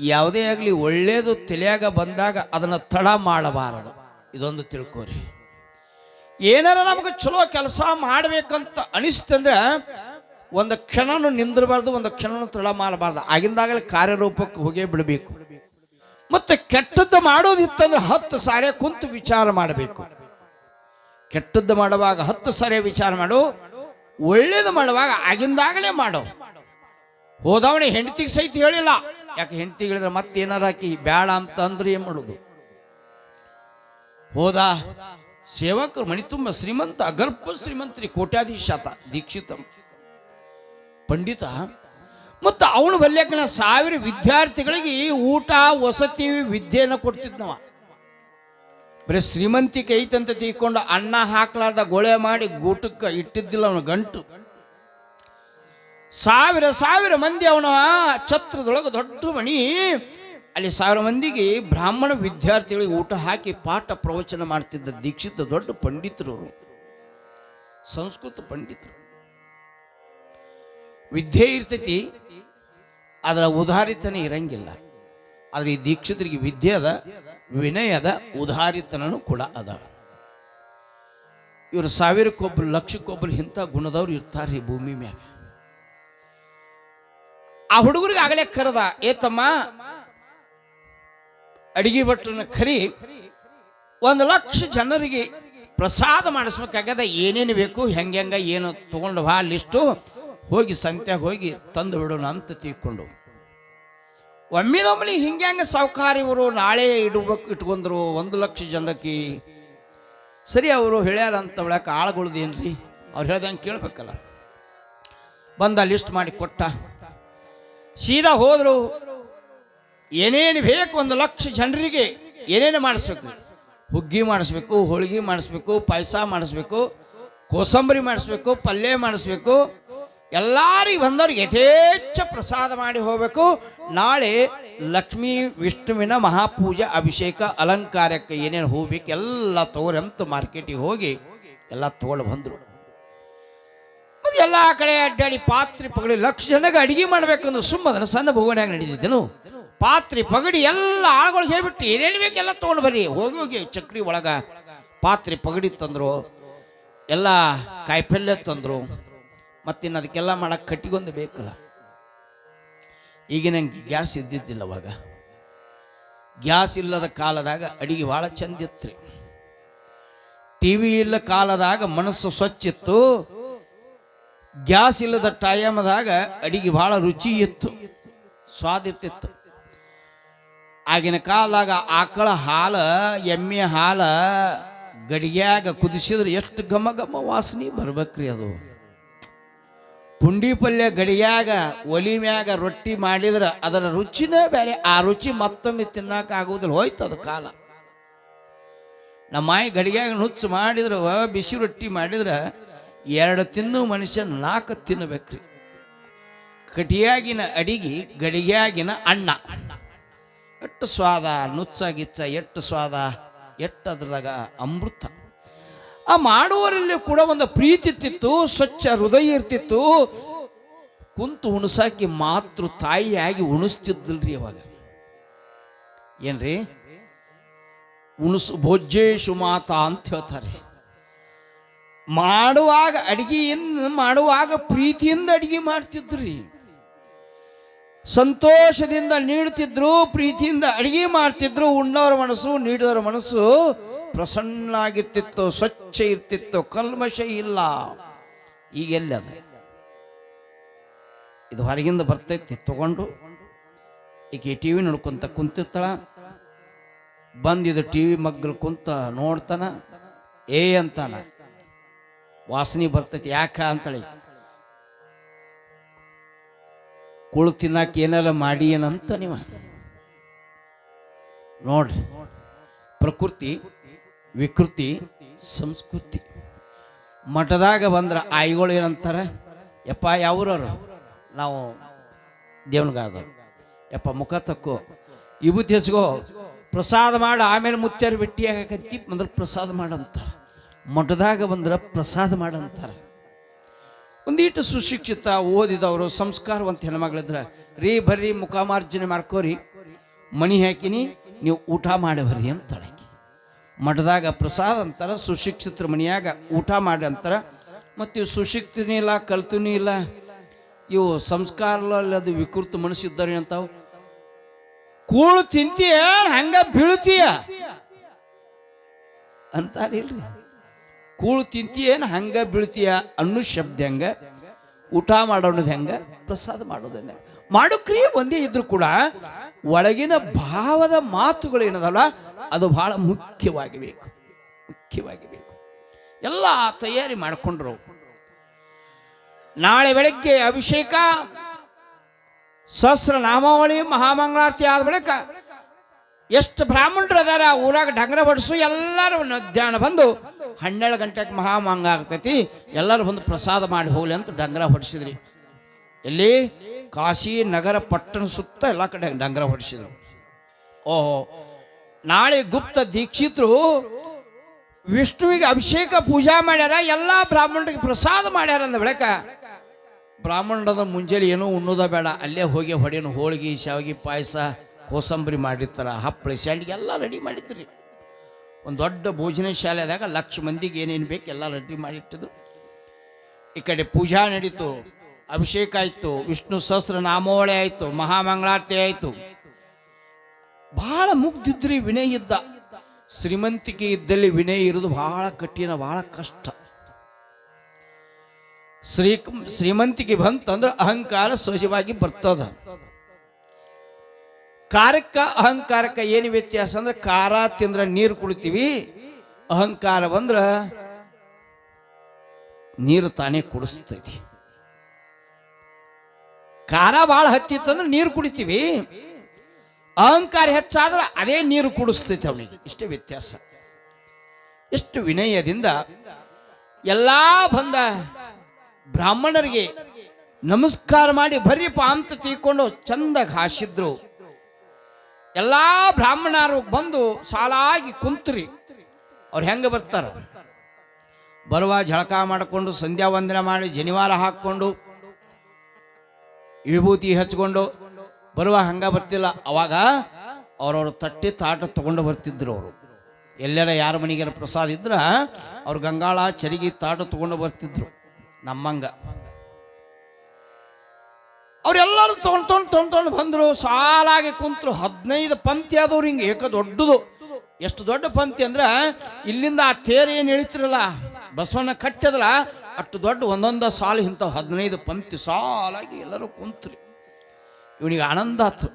Speaker 1: ಯಾವುದೇ ಆಗಲಿ ಒಳ್ಳೆಯದು ತಲೆಯಾಗ ಬಂದಾಗ ಅದನ್ನು ತಡ ಮಾಡಬಾರದು. ಇದೊಂದು ತಿಳ್ಕೊರಿ. ಏನಾರ ನಮಗೆ ಚಲೋ ಕೆಲಸ ಮಾಡಬೇಕಂತ ಅನಿಸ್ತಂದ್ರೆ ಒಂದು ಕ್ಷಣನೂ ನಿಂದಿರಬಾರ್ದು, ಒಂದು ಕ್ಷಣನೂ ತಡ ಮಾಡಬಾರ್ದು. ಆಗಿಂದಾಗಲೇ ಕಾರ್ಯರೂಪಕ್ಕೆ ಹೋಗೇ ಬಿಡಬೇಕು. ಮತ್ತೆ ಕೆಟ್ಟದ್ದು ಮಾಡೋದಿತ್ತಂದ್ರೆ ಹತ್ತು ಸಾರಿ ಕುಂತು ವಿಚಾರ ಮಾಡಬೇಕು. ಕೆಟ್ಟದ್ದು ಮಾಡುವಾಗ ಹತ್ತು ಸಾರಿ ವಿಚಾರ ಮಾಡು, ಒಳ್ಳೇದು ಮಾಡುವಾಗ ಆಗಿಂದಾಗಲೇ ಮಾಡು. ಹೋದವಣೆ ಹೆಂಡತಿಗೆ ಸಹಿತ ಹೇಳಿಲ್ಲ. ಯಾಕೆ ಹೆಂಡತಿ ಹೇಳಿದ್ರೆ ಮತ್ತೆ ಏನಾರ ಹಾಕಿ, ಬ್ಯಾಡ ಅಂತ ಅಂದ್ರೆ ಏನ್ ಮಾಡೋದು? ಹೋದ ಸೇವಕರು ಮಣಿ ತುಂಬ ಶ್ರೀಮಂತ, ಅಗರ್ಭ ಶ್ರೀಮಂತ್ರಿ, ಕೋಟ್ಯಾಧೀಶಾತ, ದೀಕ್ಷಿತ ಪಂಡಿತ. ಮತ್ತು ಅವನು ಬಲ್ಯಕನ ಸಾವಿರ ವಿದ್ಯಾರ್ಥಿಗಳಿಗೆ ಊಟ, ವಸತಿ, ವಿದ್ಯೆಯನ್ನು ಕೊಡ್ತಿದ್ನವ. ಬರೀ ಶ್ರೀಮಂತಿಕೆ ಐತಂತ ತಿಳ್ಕೊಂಡು ಅನ್ನ ಹಾಕ್ಲಾರ್ದ ಗೊಳೆ ಮಾಡಿ ಗೂಟಕ್ಕೆ ಇಟ್ಟಿದ್ದಿಲ್ಲ ಅವನು ಗಂಟು. ಸಾವಿರ ಸಾವಿರ ಮಂದಿ ಅವನ ಛತ್ರದೊಳಗೆ ದೊಡ್ಡ ಮಣಿ. ಅಲ್ಲಿ ಸಾವಿರ ಮಂದಿಗೆ ಬ್ರಾಹ್ಮಣ ವಿದ್ಯಾರ್ಥಿಗಳಿಗೆ ಊಟ ಹಾಕಿ ಪಾಠ ಪ್ರವಚನ ಮಾಡ್ತಿದ್ದ ದೀಕ್ಷಿತ ದೊಡ್ಡ ಪಂಡಿತರು ಸಂಸ್ಕೃತ ಪಂಡಿತರು. ವಿದ್ಯೆ ಇರ್ತೈತಿ, ಅದರ ಉದಾರಿತನೇ ಇರಂಗಿಲ್ಲ. ಆದರೆ ಈ ದೀಕ್ಷಿತರಿಗೆ ವಿದ್ಯೆ ಅದ, ವಿನಯ ಅದ ಉದಾರಿತನೂ ಕೂಡ ಅದ. ಇವರು ಸಾವಿರಕ್ಕೊಬ್ಬರು ಲಕ್ಷಕ್ಕೊಬ್ಬರು ಇಂಥ ಗುಣದವ್ರು ಇರ್ತಾರೆ ಭೂಮಿ ಮ್ಯಾಗ. ಆ ಹುಡುಗರಿಗೆ ಆಗಲೇ ಕರೆದ, ಏತಮ್ಮ, ಅಡಿಗೆ ಭಟ್ರನ್ನ ಕರಿ, ಒಂದು ಲಕ್ಷ ಜನರಿಗೆ ಪ್ರಸಾದ ಮಾಡಿಸ್ಬೇಕಾಗ್ಯದ, ಏನೇನು ಬೇಕು, ಹೆಂಗೆ ಹೆಂಗ, ಏನು ತಗೊಂಡು ಬಾ, ಲಿಸ್ಟು, ಹೋಗಿ ಸಂತ್ಯಾಗ ಹೋಗಿ ತಂದು ಬಿಡೋಣ ಅಂತ ತಿಳ್ಕೊಂಡು. ಒಮ್ಮಿದೊಮ್ಮೆ ಹಿಂಗೆ ಹೆಂಗೆ ಸಾವುಕಾರ ಇವರು ನಾಳೆ ಇಡ್ಬೇಕು, ಇಟ್ಕೊಂಡ್ರು, ಒಂದು ಲಕ್ಷ ಜನಕ್ಕೆ. ಸರಿ, ಅವರು ಹೇಳ್ಯಾರ ಅಂತ ಒಳಕ್ಕೆ ಆಳ್ಗೊಳ್ದೇನ್ರಿ? ಅವ್ರು ಹೇಳ್ದಂಗೆ ಕೇಳ್ಬೇಕಲ್ಲ. ಬಂದ ಲಿಸ್ಟ್ ಮಾಡಿ ಕೊಟ್ಟ. ಸೀದಾ ಹೋದರು, ಏನೇನು ಬೇಕು ಒಂದು ಲಕ್ಷ ಜನರಿಗೆ ಏನೇನು ಮಾಡಿಸ್ಬೇಕು? ಹುಗ್ಗಿ ಮಾಡಿಸ್ಬೇಕು, ಹೋಳಿಗೆ ಮಾಡಿಸ್ಬೇಕು, ಪಾಯಸ ಮಾಡಿಸ್ಬೇಕು, ಕೋಸಂಬರಿ ಮಾಡಿಸ್ಬೇಕು, ಪಲ್ಯ ಮಾಡಿಸ್ಬೇಕು, ಎಲ್ಲರಿಗೆ ಬಂದವ್ರಿಗೆ ಯಥೇಚ್ಛ ಪ್ರಸಾದ ಮಾಡಿ ಹೋಗಬೇಕು. ನಾಳೆ ಲಕ್ಷ್ಮೀ ವಿಷ್ಣುವಿನ ಮಹಾಪೂಜೆ, ಅಭಿಷೇಕ, ಅಲಂಕಾರಕ್ಕೆ ಏನೇನು ಹೋಗ್ಬೇಕು, ಎಲ್ಲ ತಗೋರಂತ ಮಾರ್ಕೆಟಿಗೆ ಹೋಗಿ ಎಲ್ಲ ತೋಳು ಬಂದರು. ಎಲ್ಲ ಕಡೆ ಅಡ್ಡಾಡಿ ಪಾತ್ರೆ ಪಗಡಿ ಲಕ್ಷ ಜನಕ್ಕೆ ಅಡಿಗೆ ಮಾಡ್ಬೇಕಂದ್ರೆ ಸುಮ್ಮನೆ ಸಣ್ಣ ಭೂಗಣ್ಯಾಗ ನಡೀತಿದ್ದೇನು ಪಾತ್ರೆ ಪಗಡಿ ಎಲ್ಲ ಆಳುಗಳು ಹೇಳ್ಬಿಟ್ಟು ಏನೇನು ಬೇಕೆಲ್ಲ ತೊಗೊಂಡು ಬರ್ರಿ. ಹೋಗಿ ಹೋಗಿ ಚಕ್ರಿ ಒಳಗ ಪಾತ್ರೆ ಪಗಡಿ ತಂದರು, ಎಲ್ಲ ಕಾಯಿಪಲ್ಯ ತಂದರು, ಮತ್ತಿನ್ನು ಅದಕ್ಕೆಲ್ಲ ಮಾಡಕ್ಕೆ ಕಟ್ಟಿಗೊಂದು ಬೇಕಲ್ಲ. ಈಗ ಗ್ಯಾಸ್ ಇದ್ದಿದ್ದಿಲ್ಲ ಅವಾಗ. ಗ್ಯಾಸ್ ಇಲ್ಲದ ಕಾಲದಾಗ ಅಡಿಗೆ ಭಾಳ ಚಂದ ಇತ್ತು ಟಿ ವಿ ಇಲ್ಲ ಕಾಲದಾಗ ಮನಸ್ಸು ಸ್ವಚ್ಛ ಇತ್ತು. ಗ್ಯಾಸ್ ಇಲ್ಲದ ಟೈಮದಾಗ ಅಡಿಗೆ ಭಾಳ ರುಚಿ ಇತ್ತು, ಸ್ವಾದ ಇರ್ತಿತ್ತು. ಆಗಿನ ಕಾಲದಾಗ ಆಕಳ ಹಾಲ, ಎಮ್ಮೆ ಹಾಲ ಗಡಿಗ್ಯಾಗ ಕುದಿಸಿದ್ರೆ ಎಷ್ಟು ಘಮ ಘಮ ವಾಸನೆ ಬರ್ಬೇಕ್ರಿ ಅದು. ಪುಂಡಿ ಪಲ್ಯ ಗಡಿಗ್ಯಾಗ ಒಲಿ ಮ್ಯಾಗ ರೊಟ್ಟಿ ಮಾಡಿದ್ರೆ ಅದರ ರುಚಿನೇ ಬೇರೆ, ಆ ರುಚಿ ಮತ್ತೊಮ್ಮೆ ತಿನ್ನಕ ಆಗುವುದಿಲ್ಲ ಹೋಯ್ತು ಅದು ಕಾಲ. ನಮ್ಮ ಮಾಯಿ ಗಡಿಗ್ಯಾಗ ನುಚ್ಚು ಮಾಡಿದ್ರೆ ಬಿಸಿ ರೊಟ್ಟಿ ಮಾಡಿದ್ರೆ ಎರಡು ತಿನ್ನು ಮನುಷ್ಯ ನಾಲ್ಕು ತಿನ್ನಬೇಕ್ರಿ ಕಟಿಯಾಗಿನ ಅಡಿಗೆ ಗಡಿಗೆಯಾಗಿನ ಅಣ್ಣ. ಎಷ್ಟು ಸ್ವಾದ, ನುಚ್ಚ, ಗಿಚ್ಚ, ಎಷ್ಟು ಸ್ವಾದ, ಎಷ್ಟು ಅದ್ರದಾಗ ಅಮೃತ. ಆ ಮಾಡುವರಲ್ಲಿ ಕೂಡ ಒಂದು ಪ್ರೀತಿ ಇರ್ತಿತ್ತು, ಸ್ವಚ್ಛ ಹೃದಯ ಇರ್ತಿತ್ತು. ಕುಂತು ಉಣಸಾಕಿ ಮಾತೃ ತಾಯಿಯಾಗಿ ಉಣಿಸ್ತಿದ್ದಲ್ರಿ ಅವಾಗ. ಏನ್ರಿ? ಉಣಸು ಭೋಜ್ಯೇಶು ಮಾತಾ ಅಂತ ಹೇಳ್ತಾರೆ. ಮಾಡುವಾಗ ಅಡಿಗೆಯನ್ನು ಮಾಡುವಾಗ ಪ್ರೀತಿಯಿಂದ ಅಡಿಗೆ ಮಾಡ್ತಿದ್ರಿ. ಸಂತೋಷದಿಂದ ನೀಡುತ್ತಿದ್ರು, ಪ್ರೀತಿಯಿಂದ ಅಡಿಗೆ ಮಾಡ್ತಿದ್ರು, ಉಣ್ಣೋರ ಮನಸ್ಸು ನೀಡಿದವರ ಮನಸ್ಸು ಪ್ರಸನ್ನ ಆಗಿರ್ತಿತ್ತು ಸ್ವಚ್ಛ ಇರ್ತಿತ್ತು, ಕಲ್ಮಶ ಇಲ್ಲ. ಈಗೆಲ್ಲ ಇದು ಹೊರಗಿಂದ ಬರ್ತೈತಿ, ತಗೊಂಡು. ಈಕೆ ಟಿ ವಿ ನೋಡ್ಕೊಂತ ಕುಂತಿರ್ತಾಳ. ಬಂದಿದ್ದು ಟಿ ವಿ ಮಗ್ಗಲ್ ಕುಂತ ನೋಡ್ತಾನ. ಏ ಅಂತಾನ. ವಾಸನೆ ಬರ್ತೈತಿ. ಯಾಕ ಅಂತೇಳಿ? ಕುಳು ತಿನ್ನಕ್ಕೆ ಏನಾರ ಮಾಡಿ ಏನಂತ ನೀವ? ನೋಡ್ರಿ. ಪ್ರಕೃತಿ, ವಿಕೃತಿ, ಸಂಸ್ಕೃತಿ. ಮಠದಾಗ ಬಂದ್ರೆ ಆಯಿಗಳು ಏನಂತಾರ? ಯಪ್ಪ, ಯಾವ್ರವ್ರು? ನಾವು ದೇವನಗಾದವ್ರು ಯಪ್ಪ, ಮುಖ ತಕ್ಕೋ. ವಿಭೂತಿ ಹಚ್ಕೋ. ಪ್ರಸಾದ ಮಾಡಿ. ಆಮೇಲೆ ಮುತ್ಯಾರು ಭೇಟಿ ಮೊದಲು ಪ್ರಸಾದ ಮಾಡಂತಾರ ಮಠದಾಗ ಬಂದ್ರೆ ಪ್ರಸಾದ ಮಾಡಂತಾರೆ. ಒಂದೀಟು ಸುಶಿಕ್ಷಿತ ಓದಿದವರು ಸಂಸ್ಕಾರವಂತ ಹೆಣ್ಮಗಳಿದ್ರೆ, ರೀ ಬರ್ರಿ ಮುಖಾಮಾರ್ಜನೆ ಮಾಡ್ಕೋರಿ, ಮಣಿ ಹಾಕಿನಿ, ನೀವು ಊಟ ಮಾಡಿ ಬರ್ರಿ ಅಂತಾಳೆ. ಮಠದಾಗ ಪ್ರಸಾದ ಅಂತಾರೆ, ಸುಶಿಕ್ಷಿತರ ಮನೆಯಾಗ ಊಟ ಮಾಡಿ ಅಂತಾರೆ, ಮತ್ತು ಇವು ಸುಶಿಕ್ತನೂ ಇಲ್ಲ, ಕಲ್ತುನೂ ಇಲ್ಲ, ಇವು ಸಂಸ್ಕಾರಲ್ಲಿ ಅದು ವಿಕೃತ ಮನಸ್ಸಿದ್ದಾರೆ ಅಂತಾವು ಕೂಳು ತಿಂತೀಯ, ಹಂಗ ಬೀಳ್ತೀಯ? ಅಂತಾರಿಲ್ರಿ. ಕೂಳು ತಿಂತೀಯೇನು ಹಂಗ ಬೀಳ್ತೀಯ ಅನ್ನೋ ಶಬ್ದ ಹೆಂಗ? ಊಟ ಮಾಡೋದು ಹೆಂಗ? ಪ್ರಸಾದ ಮಾಡೋದು ಹೆಂಗೆ? ಮಾಡೋ ಕ್ರಿಯೆ ಒಂದೇ ಇದ್ರೂ ಕೂಡ ಒಳಗಿನ ಭಾವದ ಮಾತುಗಳು ಏನದಲ್ಲ, ಅದು ಬಹಳ ಮುಖ್ಯವಾಗಿ ಬೇಕು ಮುಖ್ಯವಾಗಿ ಬೇಕು ಎಲ್ಲ ತಯಾರಿ ಮಾಡಿಕೊಂಡ್ರು. ನಾಳೆ ಬೆಳಗ್ಗೆ ಅಭಿಷೇಕ ಸಹಸ್ರ ನಾಮಾವಳಿ ಮಹಾಮಂಗಳಾರತಿ ಆದ ಬಳಿಕ ಎಷ್ಟು ಬ್ರಾಹ್ಮಣರು ಅದಾರ ಊರಾಗ ಡಂಗರ ಬಡಿಸು ಎಲ್ಲರೂ ಮಧ್ಯಾಹ್ನ ಬಂದು ಹನ್ನೆರಡು ಗಂಟೆಗೆ ಮಹಾಮಂಗ ಆಗ್ತೈತಿ, ಎಲ್ಲರೂ ಬಂದು ಪ್ರಸಾದ ಮಾಡಿ ಹೋಗ್ಲಿ ಅಂತ ಡಂಗರ ಹೊಡಿಸಿದ್ರಿ. ಎಲ್ಲಿ? ಕಾಶಿ ನಗರ ಪಟ್ಟಣ ಸುತ್ತ ಎಲ್ಲ ಕಡೆ ಡಂಗರ ಹೊಡಿಸಿದ್ರು. ಓಹೋ, ನಾಳೆ ಗುಪ್ತ ದೀಕ್ಷಿತರು ವಿಷ್ಣುವಿಗೆ ಅಭಿಷೇಕ, ಪೂಜಾ ಮಾಡ್ಯಾರ, ಎಲ್ಲ ಬ್ರಾಹ್ಮಣರಿಗೆ ಪ್ರಸಾದ ಮಾಡ್ಯಾರ ಅಂದ ಬೆಳಕ ಬ್ರಾಹ್ಮಣದ ಮುಂಜಾನೆ ಏನೂ ಉಣ್ಣೋದ ಬೇಡ, ಅಲ್ಲೇ ಹೋಗಿ ಹೊಡೆಯನು, ಹೋಳಿಗೆ, ಶಾವಿಗೆ ಪಾಯಸ ಕೋಸಂಬರಿ ಮಾಡಿರ್ತಾರೆ ಹಪ್ಪಳ ಸ್ಯಾಂಡಿಗೆ ಎಲ್ಲ ರೆಡಿ ಮಾಡಿದ್ರಿ. ಒಂದು ದೊಡ್ಡ ಭೋಜನ ಶಾಲೆದಾಗ ಲಕ್ಷ ಮಂದಿಗೆ ಏನೇನು ಬೇಕು ಎಲ್ಲ ರೆಡಿ ಮಾಡಿಟ್ಟಿದ್ರು. ಈ ಕಡೆ ಪೂಜಾ ನಡೀತು, ಅಭಿಷೇಕ ಆಯಿತು, ವಿಷ್ಣು ಸಹಸ್ರ ನಾಮಾವಳಿ ಆಯಿತು, ಮಹಾಮಂಗಳಾರತಿ ಆಯಿತು. ಬಹಳ ಮುಗ್ದಿದ್ರಿ ವಿನಯ ಇದ್ದ. ಶ್ರೀಮಂತಿಕೆ ಇದ್ದಲ್ಲಿ ವಿನಯ ಇರೋದು ಬಹಳ ಕಠಿಣ ಬಹಳ ಕಷ್ಟ. ಶ್ರೀ ಶ್ರೀಮಂತಿಕೆ ಬಂತಂದ್ರೆ ಅಹಂಕಾರ ಸಹಜವಾಗಿ ಬರ್ತದ. ಕಾರಕ್ಕ ಅಹಂಕಾರಕ್ಕ ಏನು ವ್ಯತ್ಯಾಸ ಅಂದ್ರೆ ಖಾರ ತಿಂದ್ರೆ ನೀರು ಕುಡಿತೀವಿ, ಅಹಂಕಾರ ಬಂದ್ರೆ ನೀರು ತಾನೇ ಕುಡಿಸ್ತೈತಿ. ಖಾರ ಭಾಳ ಹತ್ತಿತ್ತಂದ್ರೆ ನೀರು ಕುಡಿತೀವಿ, ಅಹಂಕಾರ ಹೆಚ್ಚಾದ್ರೆ ಅದೇ ನೀರು ಕುಡಿಸ್ತೈತಿ ಅವನಿಗೆ. ಇಷ್ಟು ವ್ಯತ್ಯಾಸ. ಎಷ್ಟು ವಿನಯದಿಂದ ಎಲ್ಲಾ ಬಂದ ಬ್ರಾಹ್ಮಣರಿಗೆ ನಮಸ್ಕಾರ ಮಾಡಿ ಬರ್ರಿಪ್ಪ ಅಂತ ತೀಕೊಂಡು ಚಂದಾಗಿ ಹಾಸಿದ್ರು ಎಲ್ಲಾ ಬ್ರಾಹ್ಮಣರು ಬಂದು ಸಾಲಾಗಿ ಕುಂತ್ರಿ. ಅವ್ರು ಹೆಂಗೆ ಬರ್ತಾರ? ಬರುವ ಜಳಕ ಮಾಡಿಕೊಂಡು, ಸಂಧ್ಯಾ ವಂದನೆ ಮಾಡಿ, ಜನಿವಾರ ಹಾಕ್ಕೊಂಡು, ವಿಭೂತಿ ಹಚ್ಕೊಂಡು, ಬರುವ ಹಂಗ ಬರ್ತಿಲ್ಲ. ಅವಾಗ ಅವ್ರವ್ರ ತಟ್ಟಿ ತಾಟ ತಗೊಂಡು ಬರ್ತಿದ್ರು ಅವರು. ಎಲ್ಲರ ಯಾರ ಮನೆಗೆ ಪ್ರಸಾದ ಇದ್ರ, ಅವ್ರು ಗಂಗಾಳ, ಚರಿಗಿ, ತಾಟ ತಗೊಂಡು ಬರ್ತಿದ್ರು ನಮ್ಮಂಗ. ತೊಗೊಂಡು ತೊಗೊಂಡು ತೊಗೊಂಡು ಬಂದರು, ಸಾಲಾಗಿ ಕುಂತರು. ಹದಿನೈದು ಪಂಕ್ತಿ ಆದವ್ರು ಹಿಂಗೆ ಏಕ ದೊಡ್ಡದು. ಎಷ್ಟು ದೊಡ್ಡ ಪಂಕ್ತಿ ಅಂದ್ರೆ, ಇಲ್ಲಿಂದ ಆ ತೇರು ಏನು ಇಳಿತಿರಲ್ಲ ಬಸವಣ್ಣ ಕಟ್ಟದಲ್ಲ ಅಷ್ಟು ದೊಡ್ಡ ಒಂದೊಂದು ಸಾಲು ಇಂಥವು ಹದಿನೈದು ಪಂಕ್ತಿ ಸಾಲಾಗಿ ಎಲ್ಲರೂ ಕುಂತ್ರಿ. ಇವನಿಗೆ ಆನಂದ ಆತು.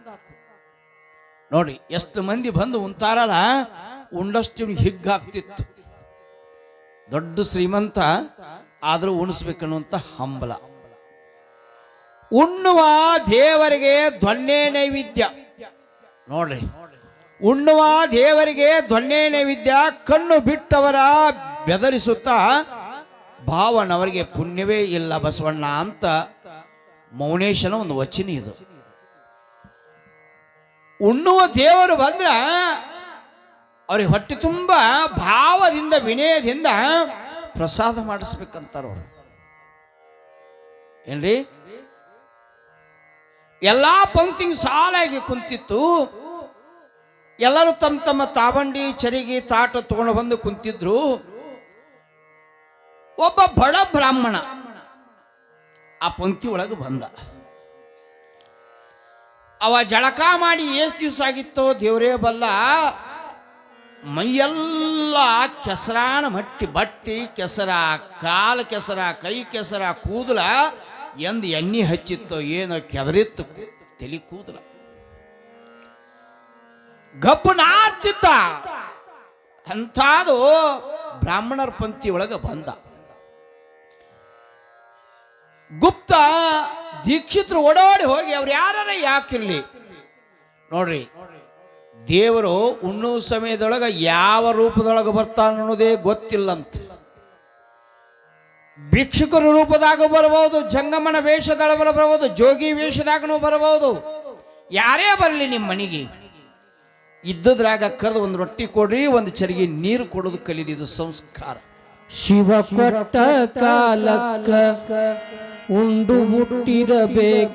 Speaker 1: ನೋಡ್ರಿ, ಎಷ್ಟು ಮಂದಿ ಬಂದು ಉಂತಾರಲ್ಲ, ಉಂಡಷ್ಟು ಇವನಿಗೆ ಹಿಗ್ಗಾಗ್ತಿತ್ತು ದೊಡ್ಡ ಶ್ರೀಮಂತ, ಆದರೂ ಉಣಿಸ್ಬೇಕನ್ನುವಂಥ ಹಂಬಲ. ಉಣ್ಣುವ ದೇವರಿಗೆ ಧ್ವನ್ಯ ನೈವೇದ್ಯ. ನೋಡ್ರಿ. ಉಣ್ಣುವ ದೇವರಿಗೆ ಧ್ವನ್ಯ ನೈವೇದ್ಯ, ಕಣ್ಣು ಬಿಟ್ಟವರ ಬೆದರಿಸುತ್ತಾ ಭಾವನವರಿಗೆ ಪುಣ್ಯವೇ ಇಲ್ಲ ಬಸವಣ್ಣ ಅಂತ ಮೌನೇಶನ ಒಂದು ವಚನ ಇದು. ಉಣ್ಣುವ ದೇವರು ಬಂದ್ರ ಅವ್ರಿಗೆ ಹೊಟ್ಟೆ ತುಂಬ ಭಾವದಿಂದ, ವಿನಯದಿಂದ ಪ್ರಸಾದ ಮಾಡಿಸ್ಬೇಕಂತಾರ ಅವರು. ಏನ್ರಿ? ಎಲ್ಲಾ ಪಂಕ್ತಿಗೆ ಸಾಲಾಗಿ ಕುಂತಿತ್ತು. ಎಲ್ಲರೂ ತಮ್ಮ ತಮ್ಮ ತಾವಂಡಿ, ಚರಿಗಿ, ತಾಟ ತಗೊಂಡು ಬಂದು ಕುಂತಿದ್ರು. ಒಬ್ಬ ಬಡ ಬ್ರಾಹ್ಮಣ ಆ ಪಂಕ್ತಿ ಒಳಗೆ ಬಂದ. ಅವ ಜಳಕ ಮಾಡಿ ಎಷ್ಟು ದಿವಸ ಆಗಿತ್ತೋ ದೇವರೇ ಬಲ್ಲ, ಮೈಯೆಲ್ಲ ಕೆಸರಾನ ಮಟ್ಟಿ, ಬಟ್ಟಿ ಕೆಸರ, ಕಾಲು ಕೆಸರ, ಕೈ ಕೆಸರ, ಕೂದಲ ಎಂದ್ ಎಣ್ಣೆ ಹಚ್ಚಿತ್ತೋ ಏನೋ ಕೆದರಿತ್ತು, ತಲೆ ಕೂದಲ. ಗಪ್ಪು ನಾರ್ತಿದ್ದ ಅಂಥದ್ದು ಬ್ರಾಹ್ಮಣರ ಪಂಕ್ತಿ ಒಳಗೆ ಬಂದ. ಗುಪ್ತ ದೀಕ್ಷಿತರು ಓಡಾಡಿ ಹೋಗಿ, ಅವ್ರು ಯಾರ ಯಾಕಿರ್ಲಿ? ನೋಡ್ರಿ, ದೇವರು ಉಣ್ಣು ಸಮಯದೊಳಗೆ ಯಾವ ರೂಪದೊಳಗೆ ಬರ್ತಾನೆ ಅನ್ನೋದೇ ಗೊತ್ತಿಲ್ಲಂತ. ಭಿಕ್ಷುಕರ ರೂಪದಾಗ ಬರಬಹುದು, ಜಂಗಮನ ವೇಷದೊಳಗೆ ಬರಬಹುದು, ಜೋಗಿ ವೇಷದಾಗನೂ ಬರಬಹುದು. ಯಾರೇ ಬರಲಿ ನಿಮ್ಮ ಮನೆಗೆ. ಇದ್ದದ್ರಾಗ ಕರೆದು ಒಂದು ರೊಟ್ಟಿ ಕೊಡ್ರಿ, ಒಂದು ಚರಿಗೆ ನೀರು ಕೊಡೋದು ಕಲಿದಿದ್ದು ಸಂಸ್ಕಾರ.
Speaker 2: ಶಿವ ಕೊಟ್ಟ ಕಾಲಕ್ಕ ಉಂಡು ಹುಟ್ಟಿರಬೇಕು.